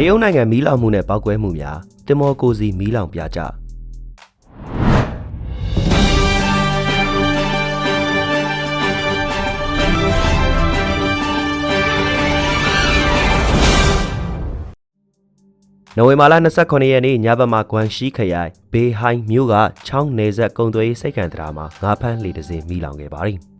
တရုတ်နိုင်ငံမီးလောင်မှုနဲ့ပောက်ကွဲမှုများတင်မောကိုစီမီးလောင်ပြကြနိုဝင်ဘာလ29ရက်နေ့ညဘက်မှာဂွမ်ရှီခရိုင်ဘေဟိုင်းမြို့ကချောင်းနေဆက်ကုံသွေးစိတ်ကံတရာမှာငါးဖမ်းလေတစ်စင်းမီးလောင်ခဲ့ပါတယ်။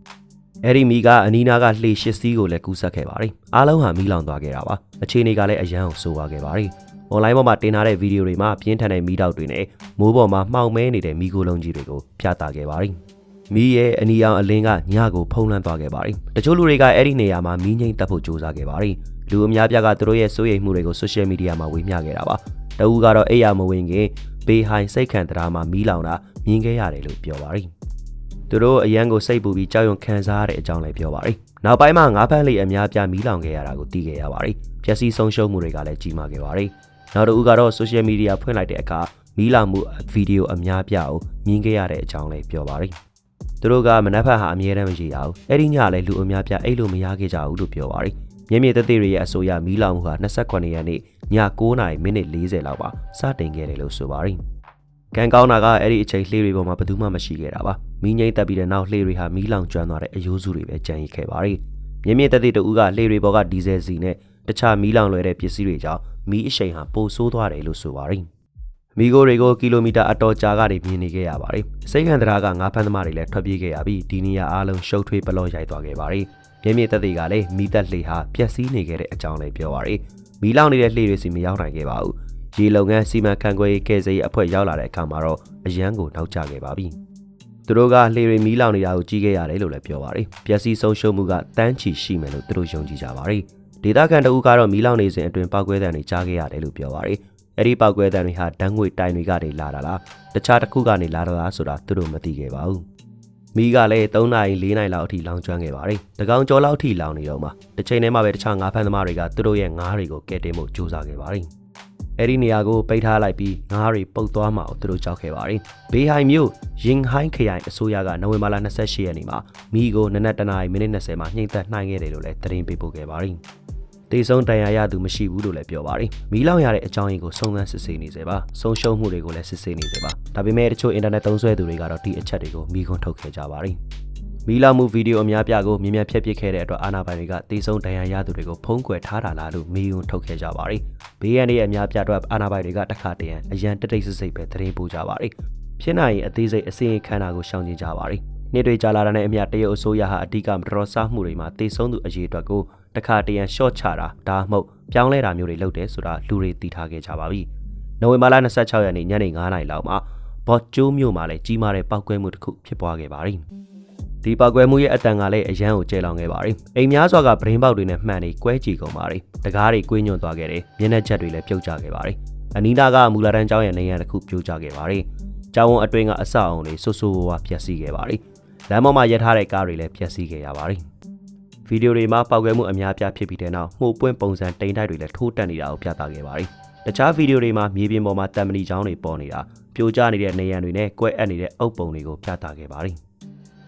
အဲဒီမီးကအနီးနားကလှေရှစ်စီးကိုလည်းကူးဆက်ခဲ့ပါတယ်။အားလုံးဟာမီးလောင်သွားခဲ့တာပါ။အခြေအနေကလည်းအယံအောင်ဆိုးသွားခဲ့ပါတယ်။ online ပေါ်မှာတင်ထားတဲ့ဗီဒီယိုတွေမှာပြင်းထန်တဲ့မီးတောက်တွေနဲ့မိုးပေါ်မှာမှောင်မဲနေတဲ့မီးကိုလုံးကြီးတွေကိုပြသခဲ့ပါတယ်။မီးရဲ့အနီရောင်အလင်းကညကိုဖုံးလွှမ်းသွားခဲ့ပါတယ်။တချို့လူတွေကအဲ့ဒီနေရာမှာမီးငိမ့်တက်ဖို့ကြိုးစားခဲ့ပါတယ်။လူအများပြားကသူတို့ရဲ့စိုးရိမ်မှုတွေကို social media မှာဝေမျှခဲ့တာပါ။တအူးကတော့အိယာမဝင်ခင်ဘေးဟိုင်စိတ်ခံတရားမှာမီးလောင်တာမြင်ခဲ့ရတယ်လို့ပြောပါတယ်။ သူတို့အရန်ကိုစိတ်ပူပြီးကြောက်ရွံ့ခံစားရတဲ့အကြောင်းလည်းပြောပါတယ်။နောက်ပိုင်းမှာငါးဖမ်းလေးအများပြားမီးလောင်ခဲ့ရတာကိုသိခဲ့ရပါတယ်။ပျက်စီးဆုံးရှုံးမှုတွေကလည်းကြီးမားခဲ့ပါတယ်။နောက်တစ်ဦးကတော့ social media ဖွင့်လိုက်တဲ့အခါမီးလောင်မှုဗီဒီယိုအများပြားကိုမြင်ခဲ့ရတဲ့အကြောင်းလည်းပြောပါတယ်။သူတို့ကမနက်ဖက်ဟာအမြဲတမ်းမရှိရဘူး။အဲ့ဒီညလည်းလူအများပြားအဲ့လိုမရခဲ့ကြဘူးလို့ပြောပါတယ်။မျက်မြင်သက်သေတွေရဲ့အဆိုအရမီးလောင်မှုဟာ28ရက်နေ့ည9:40မိနစ်40လောက်ပါစတင်ခဲ့တယ်လို့ဆိုပါတယ်။ ကံကောင်းတာကအဲ့ဒီအချိန်လှေတွေပေါ်မှာဘယ်သူမှမရှိခဲ့တာပါ။မီးငိမ့်တက်ပြီးတဲ့နောက်လှေတွေဟာမီးလောင်ကျွမ်းသွားတဲ့အယိုးစုတွေပဲကျန်ရစ်ခဲ့ပါတယ်။မျက်မြင်သက်သေတဦးကလှေတွေပေါ်ကဒီဇယ်စီနဲ့တခြားမီးလောင်လွယ်တဲ့ပစ္စည်းတွေကြောင့်မီးအရှိန်ဟာပိုဆိုးသွားတယ်လို့ဆိုပါတယ်။မီဂိုတွေကိုကီလိုမီတာအတော်ကြာကနေမြင်နေခဲ့ရပါတယ်။စိတ်ခံတရာကငါးဖမ်းသမားတွေလည်းထွက်ပြေးခဲ့ရပြီးဒီနေရာအားလုံးရှုပ်ထွေးပလော့ရိုက်သွားခဲ့ပါတယ်။မျက်မြင်သက်သေကလည်းမီးသက်လှေဟာပျက်စီးနေခဲ့တဲ့အကြောင်းလည်းပြောပါတယ်။မီးလောင်နေတဲ့လှေတွေစီမရောက်နိုင်ခဲ့ပါဘူး။ ရေလုံငန်းစီမံခန့်ခွဲရေးကယ်ဆယ်ရေးအဖွဲ့ရောက်လာတဲ့အခါမှာတော့အရန်ကိုနောက်ကျခဲ့ပါပြီ။သူတို့ကလှေတွေမီးလောင်နေတာကိုကြည့်ခဲ့ရတယ်လို့လည်းပြောပါတယ်။ပျက်စီးဆုံးရှုံးမှုကတန်းချီရှိမယ်လို့သူတို့ယုံကြည်ကြပါတယ်။ဒေသခံတအူးကတော့မီးလောင်နေစဉ်အတွင်းပောက်ကွဲတံတွေကြားခဲ့ရတယ်လို့ပြောပါတယ်။အဲ့ဒီပောက်ကွဲတံတွေဟာဓာတ်ငွေတိုင်တွေကနေလာတာလားတခြားတစ်ခုကနေလာတာလားဆိုတာသူတို့မသိခဲ့ပါဘူး။မီးကလည်း3နာရီ4နာရီလောက်အထိလောင်ကျွမ်းခဲ့ပါတယ်။တကောင်ကျော်လောက်အထိလောင်နေတော့မှတစ်ချိန်တည်းမှာပဲတခြားငါးဖမ်းသမားတွေကသူတို့ရဲ့ငါးတွေကိုကဲတင်ဖို့ကြိုးစားခဲ့ပါတယ်။ အဲ့ဒီနေရာကိုပိတ်ထားလိုက်ပြီးငါးတွေပုတ်သွားမှအောင်သူတို့ကြောက်ခဲ့ပါတယ်။ဘေးဟိုင်မြို့ရင်ဟိုင်းခရိုင်အစိုးရကနိုဝင်ဘာလ28ရက်နေ့မှာမီးကိုနနက်တနာရီမိနစ်20မှာနှိမ့်သက်နှိုင်းခဲ့တယ်လို့လည်းသတင်းပေးပို့ခဲ့ပါတယ်။တေဆုံးတန်ရာရသူမရှိဘူးလို့လည်းပြောပါတယ်။မီးလောင်ရတဲ့အကြောင်းရင်းကိုစုံစမ်းစစ်ဆေးနေစေပါ။ဆုံးရှုံးမှုတွေကိုလည်းစစ်ဆေးနေစေပါ။ဒါပေမဲ့တချို့အင်တာနက်သုံးစွဲသူတွေကတော့ဒီအချက်တွေကိုမိခွန်းထုတ်ခဲ့ကြပါတယ်။ မီလာမှုဗီဒီယိုအများပြားကိုမြင်မြန်ဖျက်ပစ်ခဲ့တဲ့အတွက်အာနာပိုင်တွေကတေဆုံးဒဏ်ရာရသူတွေကိုဖုံးကွယ်ထားတာလားလို့မေးခွန်းထုတ်ခဲ့ကြပါတယ်။ဘေးရန်ရဲ့အများပြားအတွက်အာနာပိုင်တွေကတခါတရံအရန်တိတ်တိတ်ဆိတ်ဆိတ်ပဲသတင်းပို့ကြပါတယ်။ဖြစ်နိုင်ရင်အသေးစိတ်အစင်းခန်းတာကိုရှောင်ကျဉ်ကြပါတယ်။နေ့တွေကြာလာတဲ့နဲ့အမျှတရုတ်အစိုးရဟာအဓိကမတော်စားမှုတွေမှာတေဆုံးသူအရေးအတွက်ကိုတခါတရံရှော့ချတာဒါမှမဟုတ်ပြောင်းလဲတာမျိုးတွေလုပ်တယ်ဆိုတာလူတွေသိထားခဲ့ကြပါပြီ။နိုဝင်ဘာလ26ရက်နေ့ညနေ9:00နာရီလောက်မှာဘော့ကျိုးမြို့မှာလည်းကြီးမားတဲ့ပောက်ကွဲမှုတစ်ခုဖြစ်ပွားခဲ့ပါတယ်။ ဒီပောက်ကွဲမှုရဲ့အတန်ကလည်းအရန်ကိုကျဲလောင်ခဲ့ပါတယ်။အိမ်များစွာကဗရင်းပေါက်တွေနဲ့မှန်နေကွဲကြည့်ကုန်ပါတယ်။တကားတွေကွေးညွန့်သွားခဲ့တယ်။မျက်နှာချက်တွေလည်းပြုတ်ကျခဲ့ပါတယ်။အနီးနားကမူလာတန်းကျောင်းရဲ့နေရာတစ်ခုပြိုကျခဲ့ပါတယ်။ကျောင်းဝန်းအတွင်းကအဆောက်အုံတွေဆူဆူဝါးပျက်စီးခဲ့ပါတယ်။လမ်းပေါ်မှာရပ်ထားတဲ့ကားတွေလည်းပျက်စီးခဲ့ရပါတယ်။ဗီဒီယိုတွေမှာပောက်ကွဲမှုအများပြားဖြစ်ပြီးတဲ့နောက်မှုပွင့်ပုံစံတိမ်တိုက်တွေလည်းထိုးတက်နေတာကိုပြသခဲ့ပါတယ်။တခြားဗီဒီယိုတွေမှာမြေပြင်ပေါ်မှာတံမဏီချောင်းတွေပေါ်နေတာပြိုကျနေတဲ့နေရန်တွေနဲ့ကွဲအပ်နေတဲ့အုပ်ပုံတွေကိုပြသခဲ့ပါတယ်။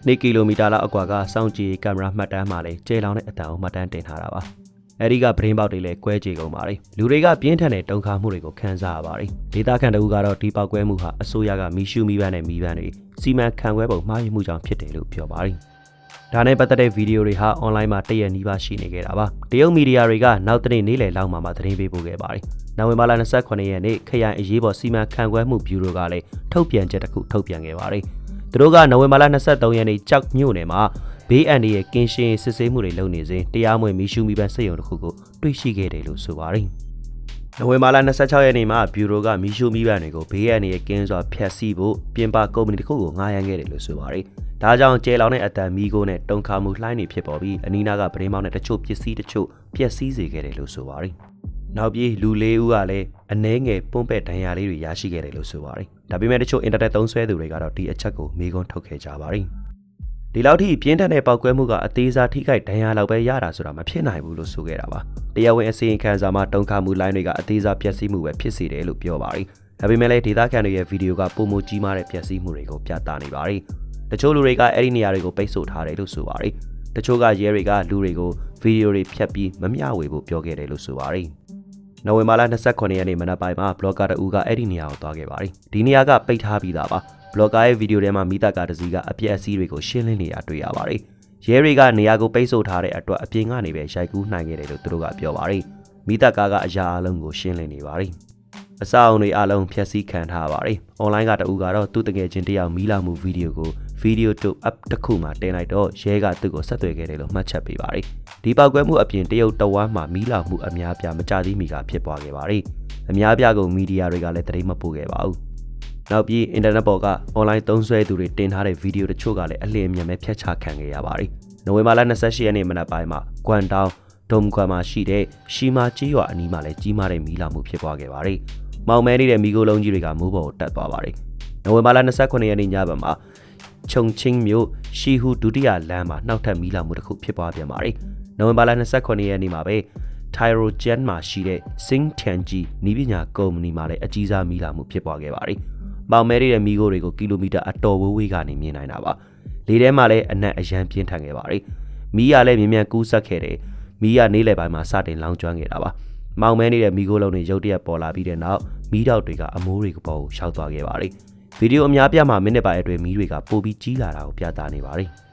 2ကီလိုမီတာလောက်အကွာကစောင့်ကြည့်ကင်မရာမှတ်တမ်းမှာလည်းကျေလောင်တဲ့အတန်ကိုမှတ်တမ်းတင်ထားတာပါ။အဲဒီကဗရင်ပေါက်တွေလည်းကွဲကြေကုန်ပါတယ်။လူတွေကပြင်းထန်တဲ့တုန်ခါမှုတွေကိုခံစားရပါတယ်။ဒေတာခန်တကူကတော့ဒီပောက်ကွဲမှုဟာအစိုးရကမီရှူမီပန်းနဲ့မီပန်းတွေစီမံခန့်ခွဲပုံမှားယွင်းမှုကြောင့်ဖြစ်တယ်လို့ပြောပါတယ်။ဒါနဲ့ပတ်သက်တဲ့ဗီဒီယိုတွေဟာအွန်လိုင်းမှာတရက်နီးပါးရှိနေခဲ့တာပါ။တရုတ်မီဒီယာတွေကနောက်တနေ့နေ့လယ်လောက်မှမှသတင်းပေးပို့ခဲ့ပါတယ်။နိုဝင်ဘာလ28ရက်နေ့ခရိုင်အရေးပေါ်စီမံခန့်ခွဲမှုဘျူရိုကလည်းထုတ်ပြန်ချက်တစ်ခုထုတ်ပြန်ခဲ့ပါတယ်။ သူတို့ကနိုဝင်ဘာလ23ရက်နေ့ကြောက်မြို့နယ်မှာဘေးအန္တရာယ်ကင်းရှင်းစစ်ဆေးမှုတွေလုပ်နေစဉ်တရားမဝင်မီရှူမီပန်းစစ်ရုံတစ်ခုကိုတွေ့ရှိခဲ့တယ်လို့ဆိုပါတယ်။နိုဝင်ဘာလ26ရက်နေ့မှာဘျူရိုကမီရှူမီပန်းတွေကိုဘေးအန္တရာယ်ကင်းစွာဖျက်ဆီးဖို့ပြင်ပကုမ္ပဏီတစ်ခုကိုငှားရမ်းခဲ့တယ်လို့ဆိုပါတယ်။ဒါကြောင့်ကျဲလောင်တဲ့အတန်မီကိုနဲ့တုံခါမှုလှိုင်းတွေဖြစ်ပေါ်ပြီးအနီးနားကပရင်းမောင်းနဲ့တချို့ပစ္စည်းတချို့ပျက်စီးစေခဲ့တယ်လို့ဆိုပါတယ်။ နောက်ပြီးလူလေးဦးကလည်းအနှဲငယ်ပွန့်ပဲ့ဒဏ်ရာလေးတွေရရှိခဲ့တယ်လို့ဆိုပါတယ်။ဒါပေမဲ့တချို့အင်တာနက်သုံးစွဲသူတွေကတော့ဒီအချက်ကိုမေးခွန်းထုတ်ခဲ့ကြပါတယ်။ဒီလောက်ထိပြင်းထန်တဲ့ပောက်ကွဲမှုကအသေးစားထိခိုက်ဒဏ်ရာလောက်ပဲရတာဆိုတာမဖြစ်နိုင်ဘူးလို့ဆိုခဲ့တာပါ။တရားဝင်အစီရင်ခံစာမှာတုံခါမှုလိုင်းတွေကအသေးစားပျက်စီးမှုပဲဖြစ်စေတယ်လို့ပြောပါတယ်။ဒါပေမဲ့လည်းဒေသခံတွေရဲ့ဗီဒီယိုကပုံမကြီးမားတဲ့ပျက်စီးမှုတွေကိုပြသနေပါတယ်။တချို့လူတွေကအဲ့ဒီနေရာတွေကိုပိတ်ဆို့ထားတယ်လို့ဆိုပါတယ်။တချို့ကရဲတွေကလူတွေကိုဗီဒီယိုတွေဖြတ်ပြီးမမျှဝေဖို့ပြောခဲ့တယ်လို့ဆိုပါတယ်။ နိုဝင်ဘာလ29ရက်နေ့မနက်ပိုင်းမှာဘလော့ကာတအူးကအဲ့ဒီနေရာကိုသွားခဲ့ပါတယ်။ဒီနေရာကပိတ်ထားပြီးသားပါ။ဘလော့ကာရဲ့ဗီဒီယိုထဲမှာမိသက်ကားတစ်စီးကအပြက်အစည်းတွေကိုရှင်းလင်းနေတာတွေ့ရပါတယ်။ရဲတွေကနေရာကိုပိတ်ဆို့ထားတဲ့အတွက်အပြင်ကနေပဲရိုက်ကူးနိုင်ခဲ့တယ်လို့သူတို့ကပြောပါတယ်။မိသက်ကားကအရာအလုံးကိုရှင်းလင်းနေပါတယ်။အစအုံတွေအလုံးဖျက်ဆီးခံထားပါတယ်။ online ကတူကတော့သူ့တကယ်ချင်းတယောက်မီးလောင်မှုဗီဒီယိုကိုဗီဒီယိုတို့ up တစ်ခုမှတင်လိုက်တော့ရဲကသူ့ကိုဆက်သွယ်ခဲ့တယ်လို့မှတ်ချက်ပေးပါတယ်။ ဒီပောက်ကွဲမှုအပြင်တရုတ်တဝမ်းမှာမီးလောင်မှုအများပြားမကြသေးမီကဖြစ်ပွားခဲ့ပါတယ်။အများပြားကိုမီဒီယာတွေကလည်းသတင်းမပို့ခဲ့ပါဘူး။နောက်ပြီးအင်တာနက်ပေါ်က online သုံးစွဲသူတွေတင်ထားတဲ့ဗီဒီယိုတချို့ကလည်းအလင်းအမြန်ပဲဖျက်ချခံခဲ့ရပါတယ်။နိုဝင်ဘာလ28ရက်နေ့မနက်ပိုင်းမှာကွမ်တောင်ဒုံခွမ်မှာရှိတဲ့ရှီမာကြီးရွာအနီးမှာလည်းကြီးမားတဲ့မီးလောင်မှုဖြစ်ပွားခဲ့ပါတယ်။မောင်မဲနေတဲ့မီးကိုလုံးကြီးတွေကမိုးပေါ်ကိုတက်သွားပါတယ်။နိုဝင်ဘာလ29ရက်နေ့ညဘက်မှာခြုံချင်းမြို့ရှီဟူဒုတိယလမ်းမှာနှောက်ထပ်မီးလောင်မှုတစ်ခုဖြစ်ပွားပြန်ပါတယ်။ နိုဝင်ဘာလ29ရက်နေ့မှာပဲ Tyrogen မှာရှိတဲ့ Sing Tianji နီးပညာကုမ္ပဏီမှာလည်းအကြီးစားမိလာမှုဖြစ်ပွားခဲ့ပါတယ်။မောင်မဲရတဲ့မိခိုးတွေကိုကီလိုမီတာအတော်ဝေးဝေးကနေမြင်နိုင်တာပါ။လေထဲမှာလည်းအနက်အရန်ပြင်းထန်ခဲ့ပါတယ်။မိကလည်းမြင်မြန်ကူးဆက်ခဲ့တယ်။မိကနေ့လယ်ပိုင်းမှာစတင်လောင်ကျွမ်းခဲ့တာပါ။မောင်မဲနေတဲ့မိခိုးလုံးတွေရုတ်တရက်ပေါ်လာပြီးတဲ့နောက်မိတော့တွေကအမိုးတွေကပေါ်ကိုရှောက်သွားခဲ့ပါတယ်။ဗီဒီယိုအများပြမှာမိနစ်ပိုင်းအတွင်းမိတွေကပိုပြီးကြီးလာတာကိုပြသနေပါတယ်။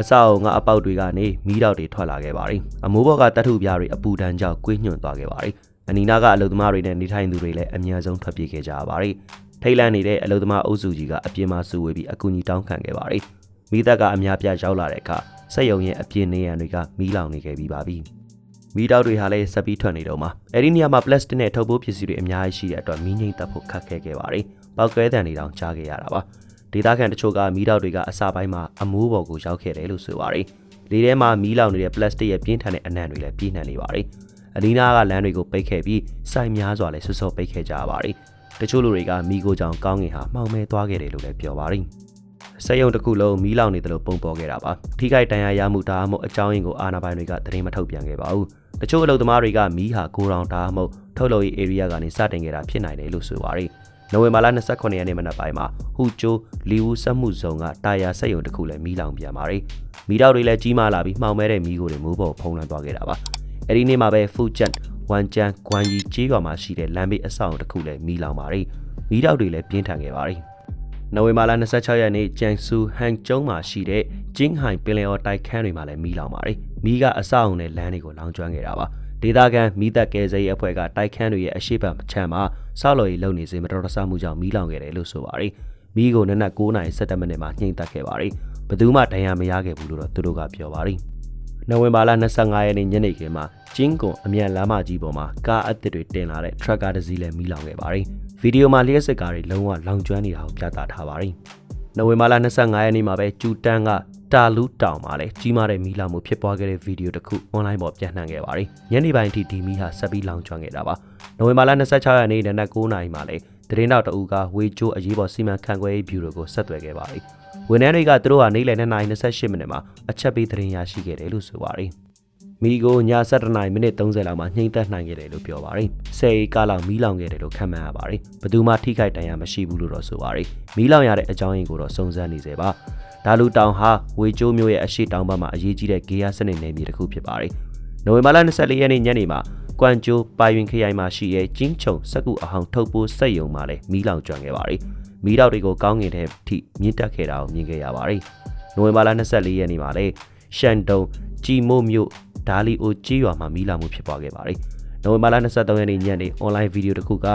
အဆောက်ငါအပေါက်တွေကနေမီးတောက်တွေထွက်လာခဲ့ပါတယ်။အမိုးဘော်ကတတ်ထုပြားတွေအပူဒဏ်ကြောင့်ကွေးညွန့်သွားခဲ့ပါတယ်။အနီနာကအလုသမားတွေနဲ့နေထိုင်သူတွေလည်းအများဆုံးထွက်ပြေးခဲ့ကြရပါတယ်။ထိတ်လန့်နေတဲ့အလုသမားအုပ်စုကြီးကအပြင်မှာစုဝေးပြီးအကူအညီတောင်းခံခဲ့ပါတယ်။မိသက်ကအများပြရောက်လာတဲ့အခါစက်ယုံရဲ့အပြင်နေရန်တွေကမီးလောင်နေခဲ့ပြီးပါပြီ။မီးတောက်တွေဟာလည်းဆက်ပြီးထွက်နေတော့မှာအဲ့ဒီနေရာမှာပလတ်စတစ်နဲ့ထုတ်ပိုးပစ္စည်းတွေအများကြီးရှိတဲ့အတွက်မီးငိမ့်တက်ဖို့ခက်ခဲခဲ့ပါတယ်။ပောက်ကွဲတံတွေတောင်ကြားခဲ့ရတာပါ။ ဒေသခံတချို့ကမီးတောက်တွေကအစာပိုင်းမှာအမိုးပေါ်ကိုရောက်ခဲ့တယ်လို့ဆိုပါတယ်။လေထဲမှာမီးလောင်နေတဲ့ပလတ်စတစ်ရဲ့ပြင်းထန်တဲ့အနံ့တွေလည်းပြင်းထန်နေပါတယ်။အလီနာကလမ်းတွေကိုပိတ်ခဲ့ပြီးစိုက်များစွာလည်းဆွဆော့ပိတ်ခဲ့ကြရပါတယ်။တချို့လူတွေကမီးကိုကြောင်ကောင်းငင်ဟာမှောင်မဲသွားခဲ့တယ်လို့လည်းပြောပါတယ်။စက်ရုံတစ်ခုလုံးမီးလောင်နေတယ်လို့ပုံပေါ်ခဲ့တာပါ။ထိခိုက်ဒဏ်ရာရမှုဒါမှမဟုတ်အကြောင်းရင်းကိုအာဏာပိုင်တွေကသတင်းမထုတ်ပြန်ခဲ့ပါဘူး။တချို့အလုပ်သမားတွေကမီးဟာကိုရောင်ဒါမှမဟုတ်ထုတ်လုပ်ရေး area ကနေစတင်ခဲ့တာဖြစ်နိုင်တယ်လို့ဆိုပါတယ်။ နိုဝင်ဘာလ29ရက်နေ့မနက်ပိုင်းမှာဟူကျိုးလီဝူစက်မှုဇုံကတာယာစက်ရုံတစ်ခုလည်းမီးလောင်ပြန်ပါတယ်။မီးတောက်တွေလည်းကြီးမားလာပြီးမှောင်မဲတဲ့မီးကိုတွေမိုးပေါ်ဖုံးလွှမ်းသွားခဲ့တာပါ။အဲဒီနေ့မှာပဲဖူကျန်ဝမ်ကျန်ဂွမ်ကြီးကျေးရွာမှာရှိတဲ့လမ်းဘေးအဆောင်တစ်ခုလည်းမီးလောင်ပါတယ်။မီးတောက်တွေလည်းပြင်းထန်ခဲ့ပါတယ်။နိုဝင်ဘာလ26ရက်နေ့ကျန်ဆူဟန်ကျုံမှာရှိတဲ့ဂျင်းဟိုင်ပင်လယ်ော်တိုက်ခန်းတွေမှာလည်းမီးလောင်ပါတယ်။မီးကအဆောက်အုံနဲ့လမ်းတွေကိုလောင်ကျွမ်းခဲ့တာပါ။ ဒေသခံမိသက်ကယ်ဆယ်ရေးအဖွဲ့ကတိုက်ခန်းတွေရဲ့အရှိတ်ချမ်းမှာဆောက်လော်ရေးလုပ်နေစဉ်မတော်တဆမှုကြောင့်မီးလောင်ခဲ့တယ်လို့ဆိုပါတယ်။မီးကိုနနက်9:17မိနစ်မှာညှိမ့်သက်ခဲ့ပါတယ်။ဘယ်သူမှဒဏ်ရာမရခဲ့ဘူးလို့တော့သူတို့ကပြောပါတယ်။နိုဝင်ဘာလ25ရက်နေ့ညနေခင်းမှာကျင်းကွန်အမြန်လမ်းမကြီးပေါ်မှာကားအသစ်တွေတင်လာတဲ့ထရက်ကာတစ်စီးလည်းမီးလောင်ခဲ့ပါတယ်။ဗီဒီယိုမှာလျှက်စစ်ကားတွေလုံးဝလောင်ကျွမ်းနေတာကိုပြသထားပါတယ်။နိုဝင်ဘာလ25ရက်နေ့မှာပဲကျူတန်းက တာလူတောင်မှာလည်းကြီးမားတဲ့မီးလောင်မှုဖြစ်ပွားခဲ့တဲ့ဗီဒီယိုတစ်ခု online ပေါ်ပြန့်နှံ့ခဲ့ပါတယ်။ညနေပိုင်းအထိဒီမီးဟာဆက်ပြီးလောင်ကျွမ်းခဲ့တာပါ။နိုဝင်ဘာလ26ရက်နေ့နနက်9:00နာရီမှာလည်းသတင်းတောက်တအူကဝေကျိုးအရေးပေါ်စီမံခန့်ခွဲရေးဗျူရိုကိုဆက်သွယ်ခဲ့ပါတယ်။ဝန်ထမ်းတွေကသူတို့ဟာနေ့လယ်2:28မိနစ်မှာအချက်ပေးသတင်းရရှိခဲ့တယ်လို့ဆိုပါတယ်။မီကိုည7:00နာရီမိနစ်30လောက်မှာညှိမ့်သက်နိုင်ခဲ့တယ်လို့ပြောပါတယ်။ဆယ်ရီကားလောက်မီးလောင်ခဲ့တယ်လို့ခန့်မှန်းရပါတယ်။ဘယ်သူမှထိခိုက်ဒဏ်ရာမရှိဘူးလို့တော့ဆိုပါတယ်။မီးလောင်ရတဲ့အကြောင်းရင်းကိုတော့စုံစမ်းနေသေးပါ။ ဒါလူတောင်ဟာဝေကျိုးမျိုးရဲ့အရှိတောင်ဘက်မှာအရေးကြီးတဲ့ဂေယစနစ်နယ်မြေတစ်ခုဖြစ်ပါတယ်။နိုဝင်ဘာလ24ရက်နေ့ညနေမှာကွမ်ကျိုပိုင်ရင်ခရိုင်မှာရှိတဲ့ကျင်းချုံစက်ကူအဟောင်ထုတ်ပိုးစက်ယုံမှာလည်းမီးလောင်ကျွမ်းခဲ့ပါတယ်။မီးတောက်တွေကိုကောင်းငင်တဲ့အထိမြင့်တက်ခဲ့တာကိုမြင်ခဲ့ရပါတယ်။နိုဝင်ဘာလ24ရက်နေ့မှာလည်းရှန်တုံဂျီမိုမြို့ဒါလီအိုကြီးရွာမှာမီးလောင်မှုဖြစ်ပွားခဲ့ပါတယ်။နိုဝင်ဘာလ23ရက်နေ့ညနေ online video တစ်ခုက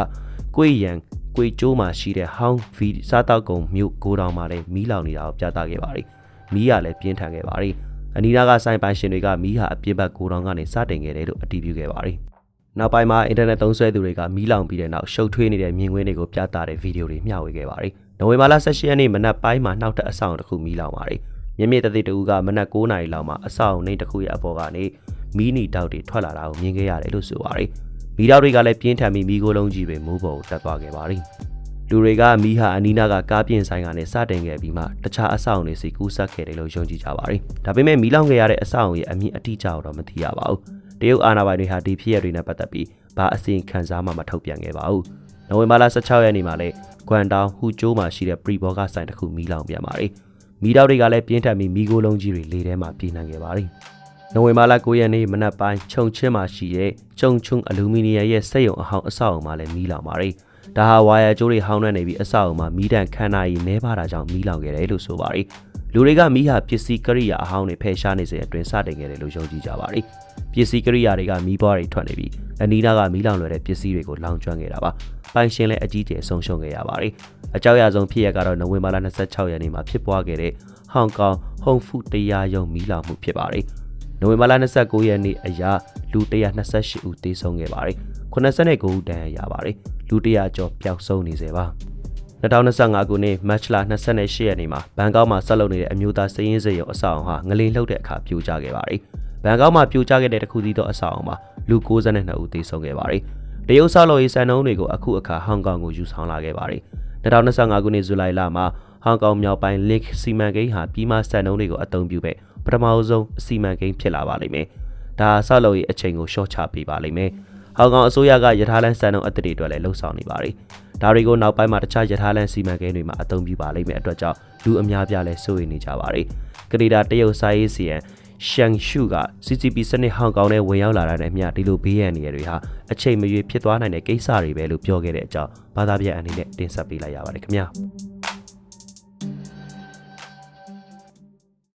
ကွေရန် ကွေကျိုးမှာရှိတဲ့ဟောင်းဗီစားတောက်ကုံမြို့ကိုတောင်မှာလည်းမီးလောင်နေတာကိုပြသခဲ့ပါတယ်။မီးကလည်းပြင်းထန်ခဲ့ပါတယ်။အနီးနားကဆိုင်ပိုင်ရှင်တွေကမီးဟာအပြစ်ဘက်ကိုတောင်ကနေစတင်ခဲ့တယ်လို့အတည်ပြုခဲ့ပါတယ်။နောက်ပိုင်းမှာအင်တာနက်သုံးစွဲသူတွေကမီးလောင်ပြီးတဲ့နောက်ရှုပ်ထွေးနေတဲ့မြင်ကွင်းတွေကိုပြသတဲ့ဗီဒီယိုတွေမျှဝေခဲ့ပါတယ်။နိုဝင်ဘာလ18ရက်နေ့မနက်ပိုင်းမှာနောက်ထပ်အဆောင်တစ်ခုမီးလောင်ပါတယ်။မြင့်မြင့်တသိတူကမနက်9:00နာရီလောက်မှာအဆောင်နှိမ်တစ်ခုရဲ့အပေါ်ကနေမီးနီတောက်တွေထွက်လာတာကိုမြင်ခဲ့ရတယ်လို့ဆိုပါတယ်။ မီးတောက်တွေကလည်းပြင်းထန်ပြီးမီးကိုလုံးကြီးတွေမိုးပေါ်ကိုတက်သွားခဲ့ပါတယ်။လူတွေကမီးဟာအနီးနားကကားပြင်ဆိုင်ကနေစတင်ခဲ့ပြီးမှတခြားအဆောက်အုံတွေစီကူးဆက်ခဲ့တယ်လို့ယုံကြည်ကြပါတယ်။ဒါပေမဲ့မီးလောင်ခဲ့ရတဲ့အဆောက်အုံရဲ့အမြင့်အတိအကျတော့မသိရပါဘူး။တရုတ်အာဏာပိုင်တွေဟာဒီဖြစ်ရပ်တွေနဲ့ပတ်သက်ပြီးဘာအစီရင်ခံစားမှမထုတ်ပြန်ခဲ့ပါဘူး။နိုဝင်ဘာလ16ရက်နေ့မှာလည်းကွမ်တောင်ဟူကျိုးမှာရှိတဲ့ပရီဘောကဆိုင်တစ်ခုမီးလောင်ပြန်ပါတယ်။မီးတောက်တွေကလည်းပြင်းထန်ပြီးမီးကိုလုံးကြီးတွေလေထဲမှာပြေးနှံခဲ့ပါတယ်။ နိုဝင်ဘာလ9ရက်နေ့မနက်ပိုင်းခြုံချင်းမှာရှိတဲ့ကျုံချုံအလူမီနီယံရဲ့စက်ရုံအဟောင်းအဆောက်အုံမှာလည်းမီးလောင်ပါတယ်။ဒါဟာဝါယာကြိုးတွေဟောင်းနှံ့နေပြီးအဆောက်အုံမှာမီးတန်ခန်းနာရီနှဲပါတာကြောင့်မီးလောင်ခဲ့တယ်လို့ဆိုပါတယ်။လူတွေကမီးဟာပစ္စည်းကရိယာအဟောင်းတွေဖယ်ရှားနေစဉ်အတွင်းစတင်ခဲ့တယ်လို့ယုံကြည်ကြပါတယ်။ပစ္စည်းကရိယာတွေကမီးပွားတွေထွက်နေပြီးအနီးနားကမီးလောင်လွယ်တဲ့ပစ္စည်းတွေကိုလောင်ကျွမ်းခဲ့တာပါ။ပိုင်ရှင်လည်းအကြီးကျယ်ဆုံးရှုံးခဲ့ရပါတယ်။အကြောက်အရဆုံးဖြစ်ရက်ကတော့နိုဝင်ဘာလ26ရက်နေ့မှာဖြစ်ပွားခဲ့တဲ့ဟောင်ကောင်ဟုံဖုတရားရုံမီးလောင်မှုဖြစ်ပါတယ်။ နိုဝင်ဘာလ29ရက်နေ့အရာလူ128ဦးသေဆုံးခဲ့ပါတယ်။89ဦးဒဏ်ရာရပါတယ်။လူ100ကျော်ပျောက်ဆုံးနေစေပါ။2025ခုနှစ်မတ်လ28ရက်နေ့မှာဘန်ကောက်မှာဆက်လုပ်နေတဲ့အမျိုးသားစည်ရင်းစေရုံအဆောက်အုံဟာငလင်လှုပ်တဲ့အခါပြိုကျခဲ့ပါတယ်။ဘန်ကောက်မှာပြိုကျခဲ့တဲ့တစ်ခုစီသောအဆောက်အုံမှာလူ62ဦးသေဆုံးခဲ့ပါတယ်။တရုတ်ဆောက်လုပ်ရေးစံနှုန်းတွေကိုအခုအခါဟောင်ကောင်ကိုယူဆောင်လာခဲ့ပါတယ်။2025ခုနှစ်ဇူလိုင်လမှာ ဟောင်ကောင်မြောက်ပိုင်း Link စီမံကိန်းဟာပြီးမှစံနှုန်းတွေကိုအသုံးပြုပဲပထမဆုံးအစီမံကိန်းဖြစ်လာပါလိမ့်မယ်။ဒါဆောက်လုပ်ရေးအချိန်ကိုရှော့ချပေးပါလိမ့်မယ်။ဟောင်ကောင်အစိုးရကယထာလန်စံနှုန်းအသစ်တွေအတွက်လည်းလှုံ့ဆော်နေပါတယ်။ဒါတွေကိုနောက်ပိုင်းမှာတခြားယထာလန်စီမံကိန်းတွေမှာအသုံးပြုပါလိမ့်မယ်အတွက်ကြောင့်လူအများပြားလည်းစိုးရိမ်နေကြပါတယ်။ကနေဒါတရုတ်စာရေးစီယံရှန်ရှုက CCP စနစ်ဟောင်ကောင်နဲ့ဝင်ရောက်လာတာနဲ့အမျှဒီလိုဘေးရန်နေရတွေဟာအချိန်မရွေးဖြစ်သွားနိုင်တဲ့ကိစ္စတွေပဲလို့ပြောခဲ့တဲ့အကြောင်းဘာသာပြန်အနေနဲ့တင်ဆက်ပေးလိုက်ရပါတယ်ခင်ဗျာ။